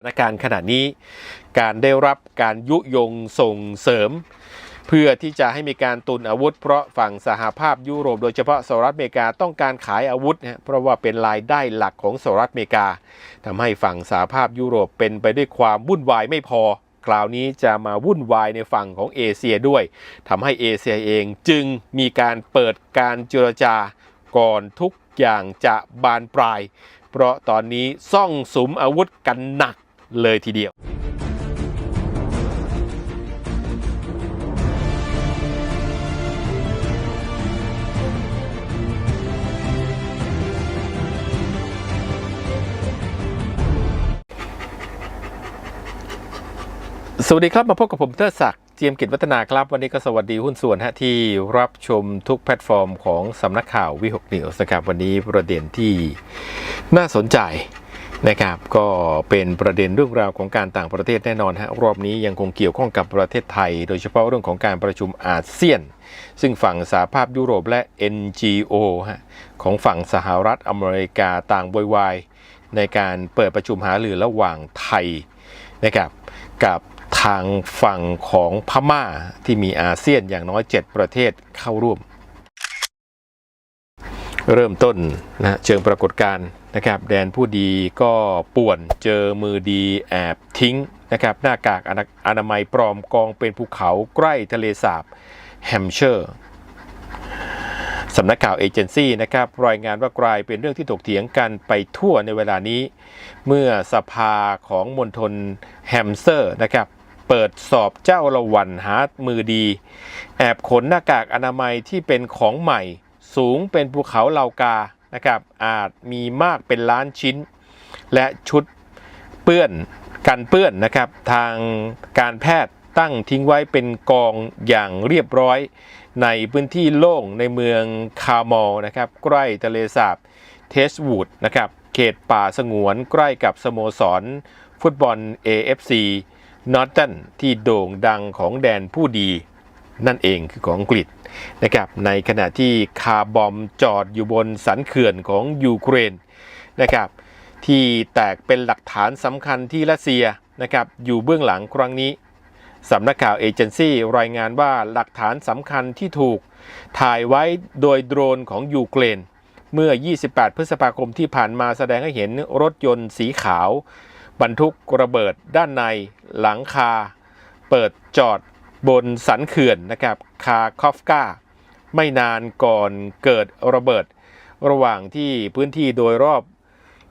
สถานการณ์ขณะนี้การได้รับการยุยงส่งเสริม เพื่อที่จะให้มีการตุนอาวุธ เพราะฝั่งสหภาพยุโรปโดยเฉพาะสหรัฐอเมริกาต้องการขายอาวุธนะเพราะว่าเป็นรายได้หลักของสหรัฐอเมริกาทำให้ฝั่งสหภาพยุโรปเป็นไปด้วยความวุ่นวายไม่พอ คราวนี้จะมาวุ่นวายในฝั่งของเอเชียด้วยทำให้เอเชียเองจึงมีการเปิดการเจรจาก่อนทุกอย่างจะบานปลาย เพราะตอนนี้ซ่องสุมอาวุธกันหนัก เลยทีเดียวสวัสดีครับ มาพบกับผมเทอศักดิ์เจียมกิจวัฒนาครับ วันนี้ก็สวัสดีหุ้นส่วนฮะที่รับชมทุกแพลตฟอร์มของสำนักข่าววิหกนิวส์นะครับ วันนี้ประเด็นที่น่าสนใจ นะครับก็เป็นประเด็นเรื่องราวของการต่างประเทศแน่นอนฮะรอบนี้ยังคงเกี่ยวข้องกับประเทศไทย โดยเฉพาะเรื่องของการประชุมอาเซียน ซึ่งฝั่งสหภาพยุโรปและ NGO ฮะของฝั่งสหรัฐอเมริกาต่างบวยวายในการเปิดประชุมหารือระหว่างไทยนะครับกับทางฝั่งของพม่าที่มีอาเซียนอย่างน้อย 7 ประเทศเข้าร่วม เริ่มต้นนะเชิงปรากฏการณ์ นะครับแดนผู้ดีก็ป่วนเจอมือดีแอบทิ้งนะครับหน้ากากอนามัยปลอมกองเป็นภูเขาใกล้ทะเลสาบแฮมเชอร์สำนักข่าวเอเจนซี่นะครับรายงานว่ากลายเป็นเรื่องที่ถกเถียงกันไปทั่วในเวลานี้ เมื่อสภาของมณฑลแฮมเซอร์นะครับเปิดสอบเจ้าละวันหามือดี แอบขนหน้ากากอนามัยที่เป็นของใหม่ สูงเป็นภูเขาเลากา นะครับอาจมีมากเป็นล้านชิ้น และชุดเปื้อนกันเปื้อนนะครับ ทางการแพทย์ตั้งทิ้งไว้เป็นกองอย่างเรียบร้อย ในพื้นที่โล่งในเมืองคาร์มอลนะครับ ใกล้ทะเลสาบเทสวูดนะครับ เขตป่าสงวนใกล้กับสโมสร ฟุตบอล AFC นอตตันที่โด่งดังของแดนผู้ดี นั่นเองคือของอังกฤษนะครับในขณะที่คาร์บอมจอดอยู่บนสันเขื่อนของยูเครนนะครับที่แตกเป็นหลักฐานสำคัญที่รัสเซียนะครับอยู่เบื้องหลังครั้งนี้สำนักข่าวเอเจนซี่รายงานว่าหลักฐานสำคัญที่ถูกถ่ายไว้โดยโดรนของยูเครนเมื่อ 28 พฤษภาคมที่ผ่านมาแสดงให้เห็นรถยนต์สีขาว บรรทุกระเบิดด้านในหลังคา เปิดจอด บนสันเขื่อนนะครับคาคอฟกาไม่นานก่อนเกิดระเบิด ระหว่างที่พื้นที่โดยรอบ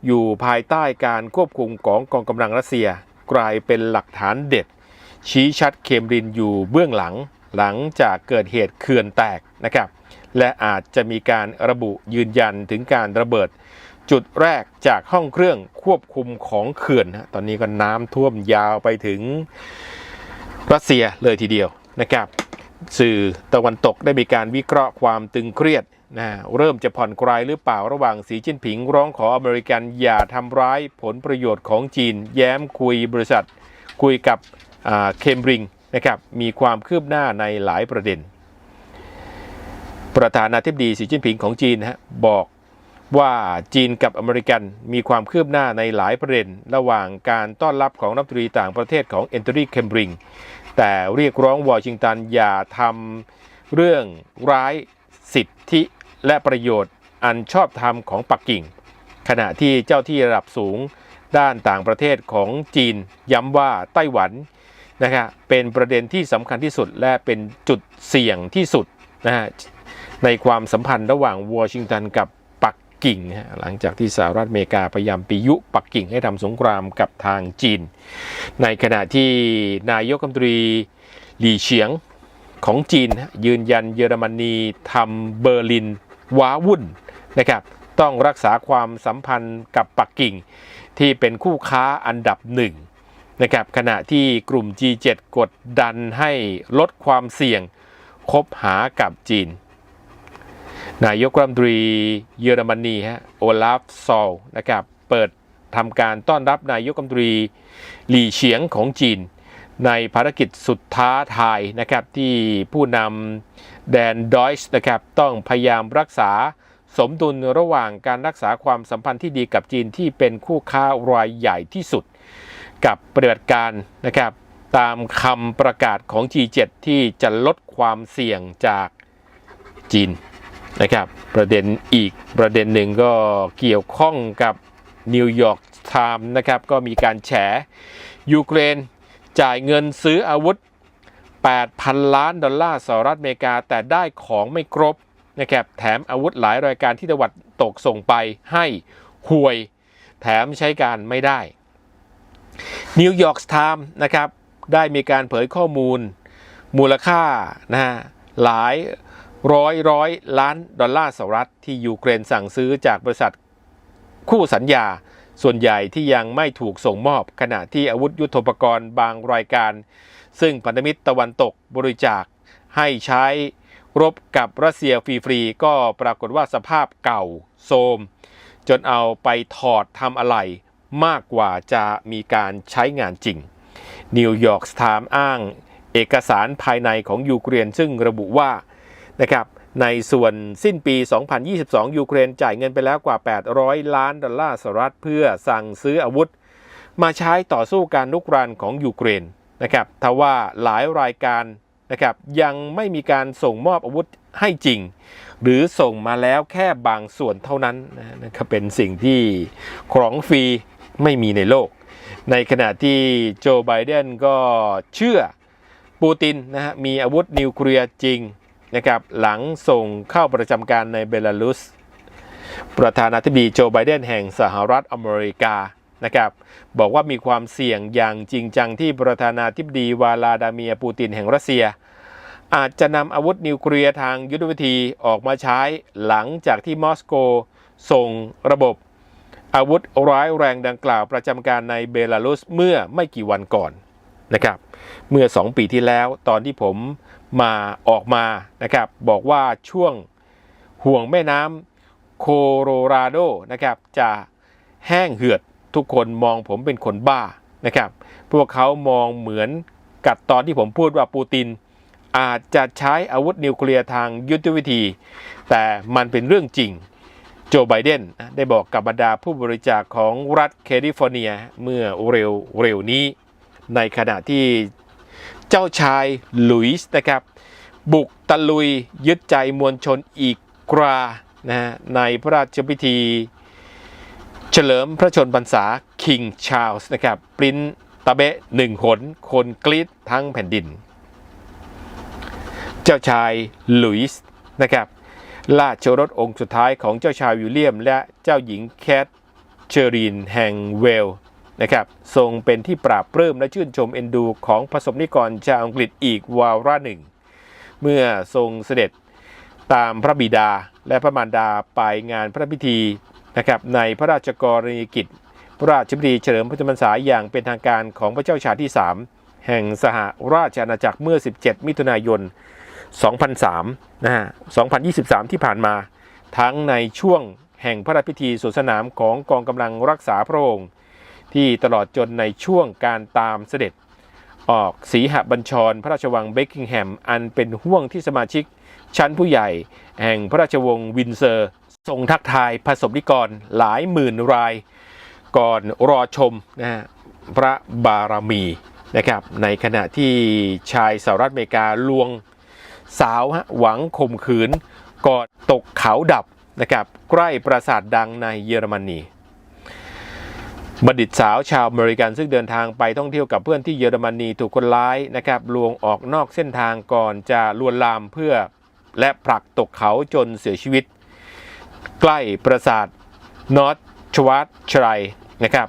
อยู่ภายใต้การควบคุมของกองกำลังรัสเซีย กลายเป็นหลักฐานเด็ด ชี้ชัดเคมรินอยู่เบื้องหลังหลังจากเกิดเหตุเขื่อนแตกนะครับ และอาจจะมีการระบุยืนยันถึงการระเบิด จุดแรกจากห้องเครื่องควบคุมของเขื่อนนะตอนนี้ก็น้ำท่วมยาวไปถึง รัสเซียเลยทีเดียวนะครับ สื่อตะวันตกได้มีการวิเคราะห์ความตึงเครียดนะเริ่มจะผ่อนคลายหรือเปล่าระหว่างสีจิ้นผิงร้องขออเมริกันอย่าทำร้ายผลประโยชน์ของจีน แย้มคุยบริษัท คุยกับเคมบริงนะครับมีความคืบหน้าในหลายประเด็น ประธานาธิบดีสีจิ้นผิงของจีนนะฮะบอกว่าจีนกับอเมริกันมีความคืบหน้าในหลายประเด็น ระหว่างการต้อนรับของนักตรีต่างประเทศของเอนทรีเคมบริง แต่เรียกร้องวอชิงตันอย่าทำเรื่องร้ายสิทธิและประโยชน์อันชอบธรรมของปักกิ่ง ขณะที่เจ้าที่ระดับสูงด้านต่างประเทศของจีนย้ำว่าไต้หวันนะครับเป็นประเด็นที่สำคัญที่สุดและเป็นจุดเสี่ยงที่สุดนะฮะในความสัมพันธ์ระหว่างวอชิงตันกับ กิ่งหลังจากที่สหรัฐอเมริกาพยายามปียุปักกิ่งให้ทำสงครามกับทางจีน ในขณะที่นายกรัฐมนตรีหลี่เฉียงของจีนยืนยันเยอรมนีทำเบอร์ลินว้าวุ่นนะครับต้องรักษาความสัมพันธ์กับปักกิ่ง ที่เป็นคู่ค้าอันดับหนึ่งนะครับขณะที่กลุ่ม G7 กดดันให้ลดความเสี่ยงคบหากับจีน นายกรัฐมนตรีเยอรมนีฮะโอลาฟซอลนะครับเปิดทำการต้อนรับนายกรัฐมนตรีหลี่เฉียงของจีน ในภารกิจสุดท้าทายนะครับที่ผู้นำแดนดอยส์นะครับต้องพยายามรักษาสมดุลระหว่างการรักษาความสัมพันธ์ที่ดีกับจีนที่เป็นคู่ค้ารายใหญ่ที่สุด กับปฏิบัติการนะครับตามคำประกาศของ G7 ที่จะลดความเสี่ยงจากจีน นะครับ ประเด็นอีกประเด็นหนึ่งก็เกี่ยวข้องกับนิวยอร์กไทม์นะครับ ก็มีการแฉยูเครนจ่ายเงินซื้ออาวุธ 8,000 ล้านดอลลาร์สหรัฐอเมริกา แต่ได้ของไม่ครบนะครับ แถมอาวุธหลายรายการที่ตะวันตกส่งไปให้ห่วย แถมใช้การไม่ได้นิวยอร์กไทม์นะครับ ได้มีการเผยข้อมูลมูลค่านะฮะหลาย ร้อยร้อยล้านดอลลาร์สหรัฐที่ยูเครนสั่งซื้อจากบริษัทคู่สัญญา ส่วนใหญ่ที่ยังไม่ถูกส่งมอบขณะที่อาวุธยุโทโธปกรณ์บางรายการ ซึ่งพันธมิตรตะวันตกบริจาคให้ใช้รบกับรัสเซียฟรีๆก็ปรากฏว่าสภาพเก่าโทรมจนเอาไปถอดทำอะไรมากกว่าจะมีการใช้งานจริง นิวยอร์กไทม์อ้างเอกสารภายในของยูเครนซึ่งระบุว่า นะครับในส่วนสิ้นปี 2022 ยูเครนจ่ายเงินไปแล้วกว่า 800 ล้านดอลลาร์สหรัฐเพื่อสั่งซื้ออาวุธ มาใช้ต่อสู้การลุกรานของยูเครนนะครับทว่าหลายรายการนะครับยังไม่มีการส่งมอบอาวุธให้จริง หรือส่งมาแล้วแค่บางส่วนเท่านั้นนะครับเป็นสิ่งที่ของฟรีไม่มีในโลก ในขณะที่โจไบเดนก็เชื่อปูตินนะฮะมีอาวุธนิวเคลียร์จริง นะครับหลังส่งเข้าประจำการในเบลารุส ประธานาธิบดีโจไบเดนแห่งสหรัฐอเมริกานะครับบอกว่ามีความเสี่ยงอย่างจริงจังที่ประธานาธิบดีวาลาดาเมียปูตินแห่งรัสเซีย อาจจะนำอาวุธนิวเคลียร์ทางยุทธวิธีออกมาใช้หลังจากที่มอสโก ส่งระบบ อาวุธร้ายแรงดังกล่าวประจำการในเบลารุสเมื่อไม่กี่วันก่อนนะครับเมื่อ 2 ปีที่แล้วตอนที่ผม มาออกมานะครับ บอกว่าช่วงห่วงแม่น้ำโคโรราโดนะครับ จะแห้งเหือดทุกคนมองผมเป็นคนบ้านะครับ พวกเขามองเหมือนกับตอนที่ผมพูดว่าปูติน อาจจะใช้อาวุธนิวเคลียร์ทางยุทธวิธี แต่มันเป็นเรื่องจริงโจไบเดนได้บอกกับบรรดาผู้บริจาคของรัฐแคลิฟอร์เนียเมื่อเร็วเร็วนี้ ในขณะที่ เจ้าชายหลุยส์นะครับ บุกตะลุยยึดใจมวลชนอีกกรานะฮะในพระราชพิธี เฉลิมพระชนพรรษาคิงชาร์ลส์นะครับ ปริ้นตะเบะหนึ่งหนคนกรีดทั้งแผ่นดิน เจ้าชายหลุยส์นะครับราชรสองค์สุดท้ายของเจ้าชายวิลเลียม และเจ้าหญิงแคทเชอรีนแห่งเวล นะครับทรงเป็นที่ปราบปลื้มและชื่นชมเอ็นดูของประสบนิกรชาวอังกฤษอีกวาระหนึ่ง เมื่อทรงเสด็จตามพระบิดาและพระมารดาไปงานพระพิธีนะครับในพระราชกรณียกิจ พระราชพิธีเฉลิมพระชนมพรรษาอย่างเป็นทางการของพระเจ้าชาติที่ 3 แห่งสหราชอาณาจักรเมื่อ 17 มิถุนายน 2003นะฮะ2023 ที่ผ่านมา ทั้งในช่วงแห่งพระราชพิธีสวนสนามของกองกำลังรักษาพระองค์ ที่ตลอดจนในช่วงการตามเสด็จ ออกสีหบัญชร พระราชวังเบกกิงแฮม อันเป็นห่วงที่สมาชิก ชั้นผู้ใหญ่ แห่งพระราชวงศ์วินเซอร์ ทรงทักทายพระสมนิกรหลายหมื่นราย ก่อนรอชมนะฮะพระบารมีนะครับในขณะที่ชายสหรัฐอเมริกาลวงสาวฮะหวังข่มขืนก่อนตกเขาดับนะครับใกล้ปราสาทดังในเยอรมนี บัณฑิตสาวชาวอเมริกันซึ่งเดินทางไปท่องเที่ยวกับเพื่อนที่เยอรมนีถูกคนร้ายนะครับลวงออกนอกเส้นทางก่อนจะลวนลามเพื่อและผลักตกเขาจนเสียชีวิต ใกล้ปราสาทนอตชวัตชไรนะครับ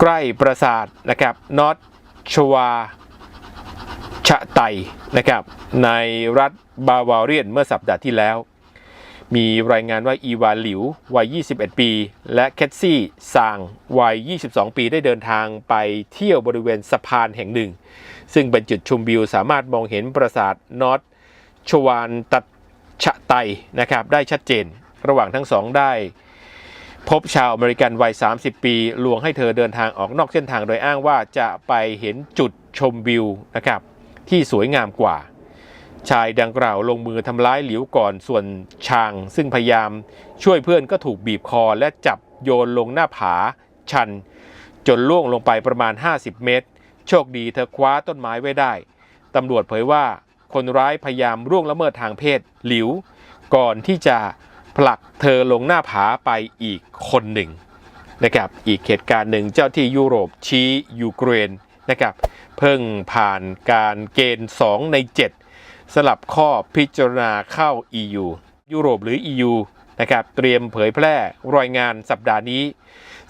ใกล้ปราสาทนะครับนอตชวาชะไตนะครับในรัฐบาวาเรียนเมื่อสัปดาห์ที่แล้ว มีรายงานว่าอีวาหลิววัย 21 ปี และแคทซี่ซางวัย 22 ปีได้เดินทางไปเที่ยวบริเวณสะพานแห่งหนึ่ง ซึ่งเป็นจุดชมวิวสามารถมองเห็นปราสาทนอตชวานตัดชะไตนะครับ ได้ชัดเจน ระหว่างทั้งสองได้ พบชาวอเมริกันวัย 30 ปีลวงให้เธอเดินทางออกนอกเส้นทางโดยอ้างว่าจะไปเห็นจุดชมวิวนะครับที่สวยงามกว่า ชายดังกล่าวลงมือทำร้ายหลิวก่อนส่วนชาง ซึ่งพยายามช่วยเพื่อนก็ถูกบีบคอและจับโยนลงหน้าผาชัน จนล่วงลงไปประมาณ 50 เมตร โชคดีเธอคว้าต้นไม้ไว้ได้ตำรวจเผยว่าคนร้ายพยายามร่วงละเมิดทางเพศหลิว ก่อนที่จะผลักเธอลงหน้าผาไปอีกคนหนึ่งนะครับอีกเหตุการณ์หนึ่งเจ้าที่ยุโรปชี้ยูเครนนะครับเพิ่งผ่านการเกณฑ์ 2 ใน 7 สลับข้อพิจารณาเข้า EU ยุโรปหรือ EU นะครับเตรียมเผยแพร่รายงานสัปดาห์นี้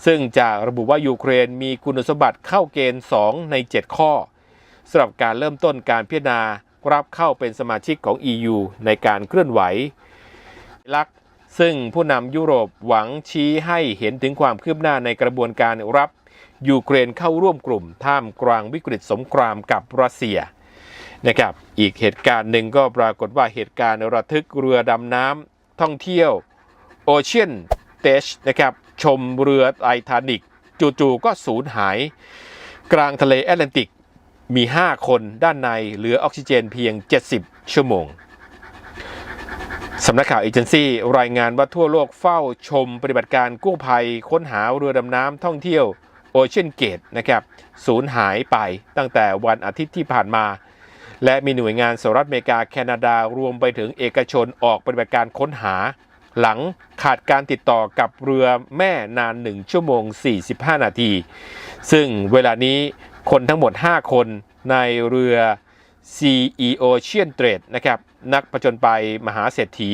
ซึ่งจะระบุว่ายูเครนมีคุณสมบัติเข้าเกณฑ์ 2 ใน 7 ข้อสำหรับการเริ่มต้นการพิจารณารับเข้าเป็นสมาชิกของ EU ในการเคลื่อนไหวลักซึ่งผู้นำยุโรปหวังชี้ให้เห็นถึงความคืบหน้าในกระบวนการรับยูเครนเข้าร่วมกลุ่มท่ามกลางวิกฤตสงครามกับรัสเซีย นะครับอีกเหตุการณ์หนึ่งก็ปรากฏว่าเหตุการณ์ระทึกเรือดำน้ำท่องเที่ยวโอเชียนเตชนะครับชมเรือไททานิกจู่ๆก็สูญหาย กลางทะเลแอตแลนติกมี 5 คนด้านในเหลือออกซิเจนเพียง 70 ชั่วโมงสำนักข่าวเอเจนซี่รายงานว่าทั่วโลกเฝ้าชมปฏิบัติการกู้ภัย ค้นหาเรือดำน้ำท่องเที่ยวโอเชียนเกตนะครับสูญหายไปตั้งแต่วันอาทิตย์ที่ผ่านมา และมีหน่วยงานสหรัฐอเมริกาแคนาดารวมไปถึงเอกชนออกปฏิบัติการค้นหา หลังขาดการติดต่อกับเรือแม่นาน 1 ชั่วโมง 45 นาที ซึ่งเวลานี้คนทั้งหมด 5 คนในเรือ CEO เชียนเทรดนะครับนักผจญไปมหาเศรษฐี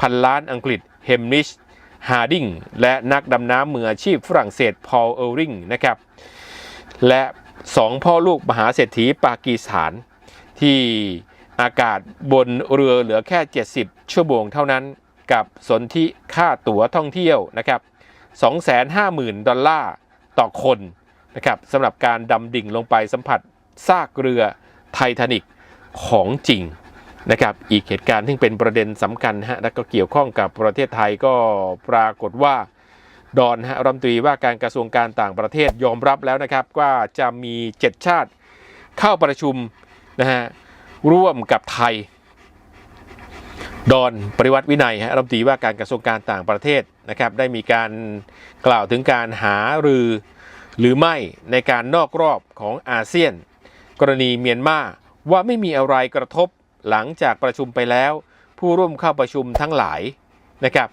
พันล้านอังกฤษเฮมนิชฮาร์ดิงและนักดำน้ำมืออาชีพฝรั่งเศสพอลเออริงนะครับและสองพ่อลูกมหาเศรษฐีปากีสถาน ที่อากาศบนเรือเหลือแค่ 70 ชั่วโมงเท่านั้น กับสนธิค่าตั๋วท่องเที่ยวนะครับ250,000 ดอลลาร์ต่อคนนะครับสำหรับการดำดิ่งลงไปสัมผัสซากเรือไททานิกของจริงนะครับอีกเหตุการณ์ที่เป็นประเด็นสำคัญฮะและก็เกี่ยวข้องกับประเทศไทยก็ปรากฏว่าดอนฮะรัฐมนตรีว่าการกระทรวงการต่างประเทศยอมรับแล้วนะครับว่าจะมี 7 ชาติเข้าประชุม นะฮะร่วมกับไทย ดอนปริวัติวินัยฮะรัฐมนตรีว่าการกระทรวงการต่างประเทศนะครับได้มีการกล่าวถึงการหารือหรือไม่ในการนอกรอบของอาเซียน กรณีเมียนมาว่าไม่มีอะไรกระทบหลังจากประชุมไปแล้ว ผู้ร่วมเข้าประชุมทั้งหลายนะครับ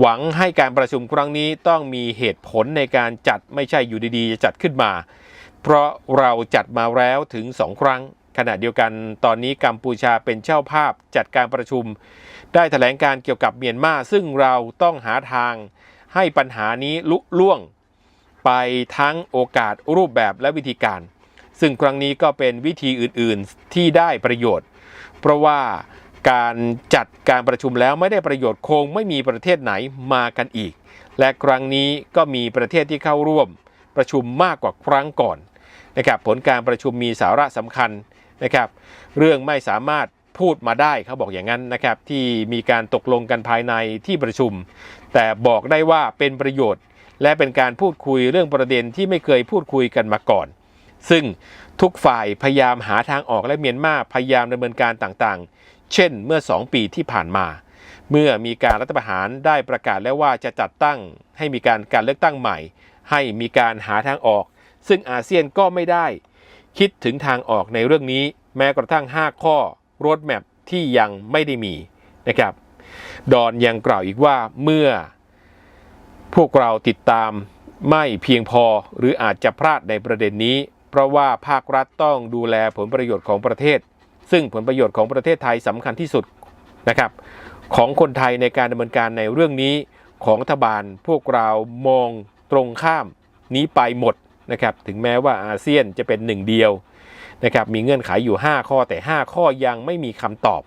หวังให้การประชุมครั้งนี้ต้องมีเหตุผลในการจัดไม่ใช่อยู่ดีๆ จะจัดขึ้นมา เพราะเราจัดมาแล้วถึง2ครั้ง ขณะเดียวกันตอนนี้กัมพูชาเป็นเจ้าภาพจัดการประชุม ได้แถลงการเกี่ยวกับเมียนมาซึ่งเราต้องหาทางให้ปัญหานี้ลุล่วง ไปทั้งโอกาสรูปแบบและวิธีการ ซึ่งครั้งนี้ก็เป็นวิธีอื่นๆที่ได้ประโยชน์ เพราะว่าการจัดการประชุมแล้วไม่ได้ประโยชน์คงไม่มีประเทศไหนมากันอีก และครั้งนี้ก็มีประเทศที่เข้าร่วม ประชุมมากกว่าครั้งก่อนนะครับผลการประชุมมีสาระสำคัญ นะครับ เรื่องไม่สามารถพูดมาได้เขาบอกอย่างนั้นนะครับ ที่มีการตกลงกันภายในที่ประชุม แต่บอกได้ว่าเป็นประโยชน์ และเป็นการพูดคุยเรื่องประเด็นที่ไม่เคยพูดคุยกันมาก่อน ซึ่งทุกฝ่ายพยายามหาทางออกและเมียนมาพยายามดำเนินการต่างๆ เช่นเมื่อ 2 ปีที่ผ่านมา เมื่อมีการรัฐประหารได้ประกาศแล้วว่าจะจัดตั้งให้มีการการเลือกตั้งใหม่ ให้มีการหาทางออก ซึ่งอาเซียนก็ไม่ได้ คิดถึงทางออกในเรื่องนี้แม้กระทั่ง 5 ข้อรถแมพที่ยังไม่ได้มีนะครับ ดอนยังกล่าวอีกว่าเมื่อ พวกเราติดตามไม่เพียงพอหรืออาจจะพลาดในประเด็นนี้ เพราะว่าภาครัฐต้องดูแลผลประโยชน์ของประเทศ ซึ่งผลประโยชน์ของประเทศไทยสำคัญที่สุดนะครับ ของคนไทยในการดำเนินการในเรื่องนี้ของรัฐบาลพวกเรามองตรงข้ามนี้ไปหมด นะครับถึงแม้ว่าอาเซียนจะเป็นหนึ่งเดียวนะครับมีเงื่อนไขอยู่ 5 ข้อแต่ 5 ข้อยังไม่มีคำตอบ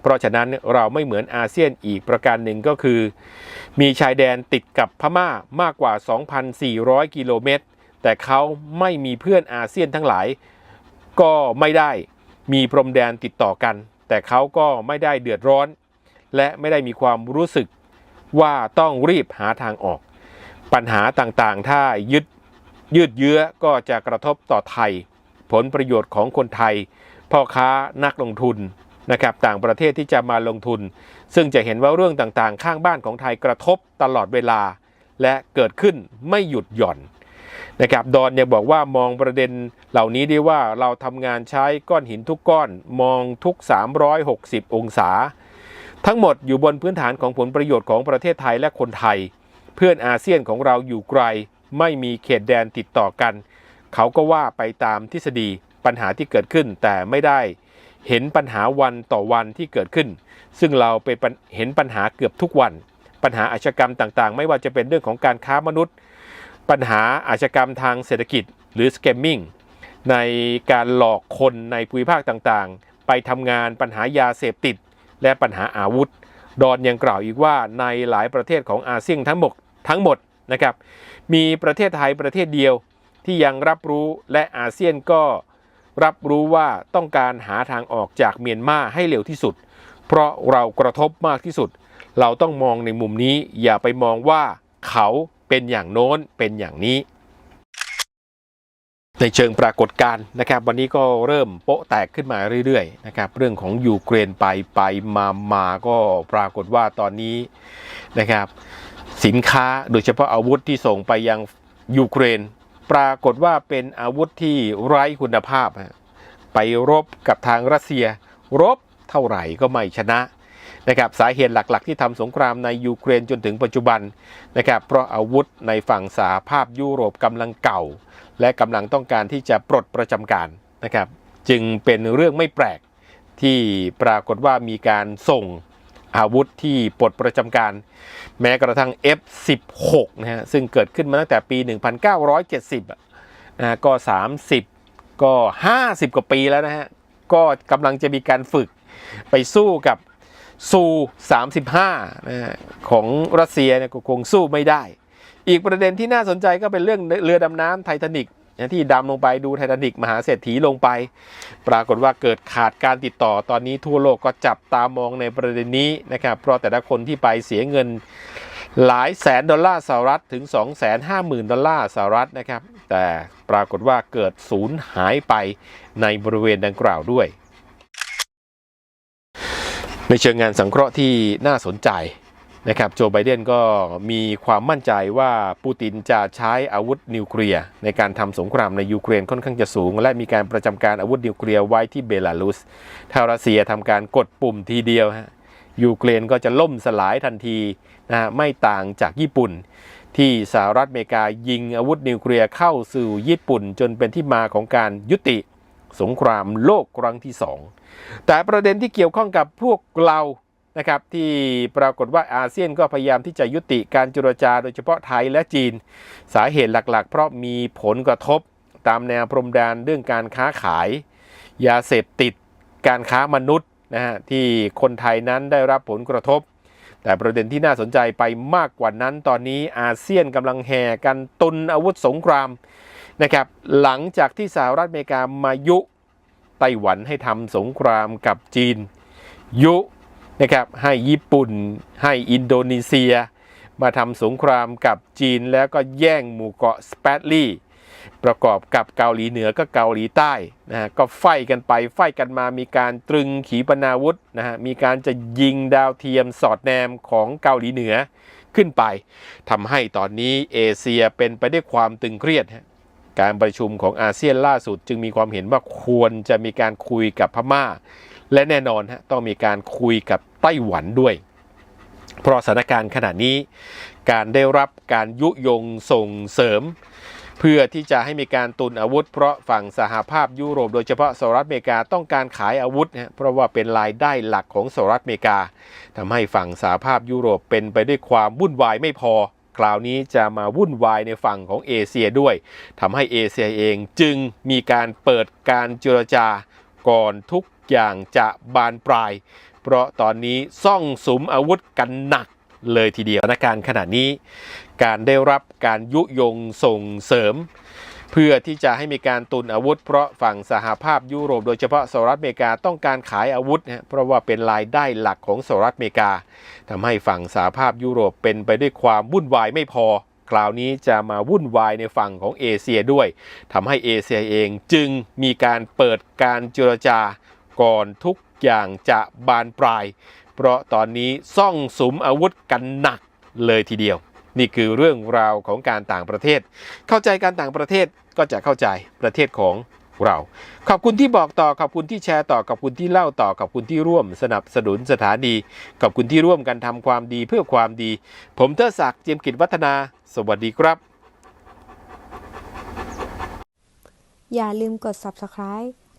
เพราะฉะนั้นเราไม่เหมือนอาเซียนอีกประการหนึ่งก็คือ มีชายแดนติดกับพม่ามากกว่า 2,400 กิโลเมตร แต่เขาไม่มีเพื่อนอาเซียนทั้งหลาย ก็ไม่ได้มีพรมแดนติดต่อกัน แต่เขาก็ไม่ได้เดือดร้อน และไม่ได้มีความรู้สึกว่าต้องรีบหาทางออก ปัญหาต่างๆ ถ้ายึด ยืดเยื้อก็จะกระทบต่อไทย ผลประโยชน์ของคนไทย พ่อค้านักลงทุนนะครับต่างประเทศที่จะมาลงทุน ซึ่งจะเห็นว่าเรื่องต่างๆ ข้างบ้านของไทยกระทบตลอดเวลา และเกิดขึ้นไม่หยุดหย่อนนะครับดอนยังบอกว่ามองประเด็นเหล่านี้ได้ว่าเราทำงานใช้ก้อนหินทุกก้อนมองทุก 360 องศา ทั้งหมดอยู่บนพื้นฐานของผลประโยชน์ของประเทศไทยและคนไทย เพื่อนอาเซียนของเราอยู่ไกล ไม่มีเขตแดนติดต่อกัน เขาก็ว่าไปตามทฤษฎีปัญหาที่เกิดขึ้นแต่ไม่ได้เห็นปัญหาวันต่อวันที่เกิดขึ้น ซึ่งเราเป็นเห็นปัญหาเกือบทุกวัน ปัญหาอาชญากรรมต่างๆ ไม่ว่าจะเป็นเรื่องของการค้ามนุษย์ ปัญหาอาชญากรรมทางเศรษฐกิจหรือ scamming ในการหลอกคนในภูมิภาคต่างๆ ไปทำงานปัญหายาเสพติด และปัญหาอาวุธ ดอนยังกล่าวอีกว่าในหลายประเทศของอาเซียนทั้งหมดทั้งหมด นะครับ มีประเทศไทยประเทศเดียวที่ยังรับรู้และอาเซียนก็รับรู้ว่าต้องการหาทางออกจากเมียนมาให้เร็วที่สุด เพราะเรากระทบมากที่สุด เราต้องมองในมุมนี้อย่าไปมองว่าเขาเป็นอย่างโน้นเป็นอย่างนี้ ในเชิงปรากฏการณ์นะครับ วันนี้ก็เริ่มโปะแตกขึ้นมาเรื่อยๆนะครับเรื่องของยูเครนไปไปมามาก็ปรากฏว่าตอนนี้นะครับ สินค้าโดยเฉพาะอาวุธที่ส่งไปยังยูเครน ปรากฏว่าเป็นอาวุธที่ไร้คุณภาพ ไปรบกับทางรัสเซีย รบเท่าไหร่ก็ไม่ชนะนะครับสาเหตุหลักๆ ที่ทำสงครามในยูเครนจนถึงปัจจุบันนะครับเพราะอาวุธในฝั่งสหภาพยุโรปกำลังเก่า และกำลังต้องการที่จะปลดประจำการนะครับจึงเป็นเรื่องไม่แปลกที่ปรากฏว่ามีการส่ง อาวุธที่ปลดประจำการ แม้กระทั่ง F16 นะฮะซึ่งเกิดขึ้นมาตั้งแต่ปี 1970นะฮะก็ 30 ก็ 50 กว่าปีแล้วนะฮะ ก็กำลังจะมีการฝึกไปสู้กับซู35นะของรัสเซียเนี่ยก็คงสู้ไม่ได้ อีกประเด็นที่น่าสนใจก็เป็นเรื่องเรือดำน้ำไททานิก ที่ดำลงไปดูไททานิกมหาเศรษฐีลงไป ปรากฏว่าเกิดขาดการติดต่อตอนนี้ทั่วโลกก็จับตามองในประเด็นนี้นะครับ เพราะแต่ละคนที่ไปเสียเงินหลายแสนดอลลาร์สหรัฐถึง 2 5 0 0 0 0 ดอลลาร์สหรัฐนะครับ แต่ปรากฏว่าเกิดสูญหายไปในบริเวณดังกล่าวด้วย ในเชิงงานสังเคราะห์ที่น่าสนใจ นะครับโจไบเดนก็มีความมั่นใจว่าปูตินจะใช้อาวุธนิวเคลียร์ในการทำสงครามในยูเครนค่อนข้างจะสูง และมีการประจำการอาวุธนิวเคลียร์ไว้ที่เบลารุสถ้ารัสเซียทำการกดปุ่มทีเดียวฮะยูเครนก็จะล่มสลายทันทีนะฮะไม่ต่างจากญี่ปุ่น ที่สหรัฐอเมริกายิงอาวุธนิวเคลียร์เข้าสู่ญี่ปุ่น จนเป็นที่มาของการยุติสงครามโลกครั้งที่สองแต่ประเด็นที่เกี่ยวข้องกับพวกเรา นะครับที่ปรากฏว่าอาเซียนก็พยายามที่จะยุติการเจรจาโดยเฉพาะไทยและจีน สาเหตุหลักๆ เพราะมีผลกระทบตามแนวพรมแดนเรื่องการค้าขาย ยาเสพติด การค้ามนุษย์นะฮะที่คนไทยนั้นได้รับผลกระทบ แต่ประเด็นที่น่าสนใจไปมากกว่านั้น ตอนนี้อาเซียนกำลังแห่กันตุนอาวุธสงครามนะครับหลังจากที่สหรัฐอเมริกามายุไต้หวันให้ทำสงครามกับจีน ยุ นะครับให้ญี่ปุ่น ให้อินโดนีเซีย มาทำสงครามกับจีนแล้วก็แย่งหมู่เกาะสเปตลี่ประกอบกับเกาหลีเหนือก็เกาหลีใต้นะฮะก็ไฟกันไปไฟกันมามีการตรึงขีปนาวุธนะฮะมีการจะยิงดาวเทียมสอดแนมของเกาหลีเหนือขึ้นไปทำให้ตอนนี้เอเชียเป็นไปได้วยความตึงเครียด การประชุมของอาเซียนล่าสุดจึงมีความเห็นว่าควรจะมีการคุยกับพม่า และแน่นอนฮะต้องมีการคุยกับไต้หวันด้วย เพราะสถานการณ์ขณะนี้ การได้รับการยุยงส่งเสริม เพื่อที่จะให้มีการตุนอาวุธ เพราะฝั่งสหภาพยุโรป โดยเฉพาะสหรัฐอเมริกาต้องการขายอาวุธนะเพราะว่าเป็นรายได้หลักของสหรัฐอเมริกาทำให้ฝั่งสหภาพยุโรปเป็นไปด้วยความวุ่นวายไม่พอคราวนี้จะมาวุ่นวายในฝั่งของเอเชียด้วยทำให้เอเชียเองจึงมีการเปิดการเจรจาก่อนทุก อย่างจะบานปลาย เพราะตอนนี้ซ่องสุมอาวุธกันหนักเลยทีเดียวสถานการณ์ขณะนี้ การได้รับการยุยงส่งเสริม เพื่อที่จะให้มีการตุนอาวุธ เพราะฝั่งสหภาพยุโรป โดยเฉพาะสหรัฐอเมริกาต้องการขายอาวุธนะเพราะว่าเป็นรายได้หลักของสหรัฐอเมริกาทำให้ฝั่งสหภาพยุโรปเป็นไปด้วยความวุ่นวายไม่พอคราวนี้จะมาวุ่นวายในฝั่งของเอเชียด้วยทำให้เอเชียเองจึงมีการเปิดการเจรจา ก่อนทุกอย่างจะบานปลาย เพราะตอนนี้ซ่องสุมอาวุธกันหนักเลยทีเดียว นี่คือเรื่องราวของการต่างประเทศ เข้าใจการต่างประเทศก็จะเข้าใจประเทศของเรา ขอบคุณที่บอกต่อ ขอบคุณที่แชร์ต่อ ขอบคุณที่เล่าต่อ ขอบคุณที่ร่วมสนับสนุนสถานี ขอบคุณที่ร่วมกันทำความดีเพื่อความดี ผมเทอศักดิ์เจียมกิจวัฒนา สวัสดีครับ อย่าลืมกด subscribe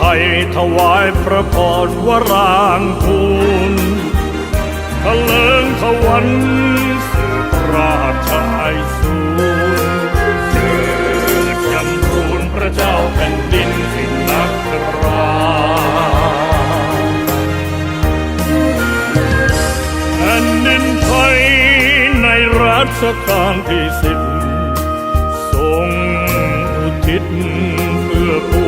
ไทยถวายพระพรวรางคูณทะเลิงทวันสืบราชายสูนเจิดยำทูลพระเจ้าแผ่นดินสิ่งนักราแผ่นดินไทยในรัชกาลที่สิบทรงอุทิศเพื่อปวงประชา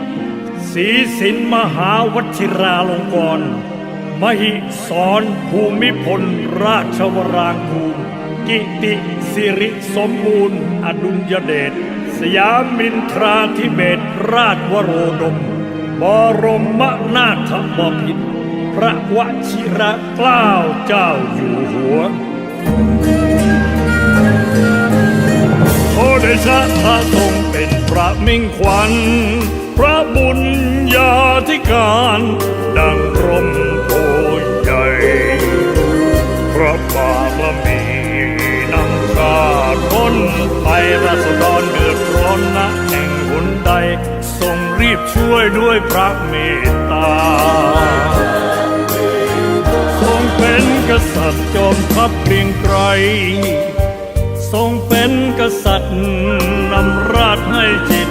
ศีสินมหาวชิราลงกรณ์มหิสรภูมิพล ราชวรางคูลกิติสิริสมบูรณ์ อดุลยเดชสยามินทราธิเบศราชวโรดม บรมนาถบพิตรพระวชิระเกล้าเจ้าอยู่หัวโอเดชะพระทรงเป็นพระมิ่งขวัญ ระบุญญาธิการดังร่มโพใหญ่พระบารมีนำชาติพ้นไปราษฎรเดือดร้อนนะแห่งหนใดทรงรีบช่วยด้วยพระเมตตา ทรงเป็นกษัตริย์จอมทัพเกรียงไกรทรงเป็นกษัตริย์นำราชให้จิต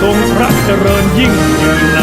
ทรงพระเจริญยิ่งยืน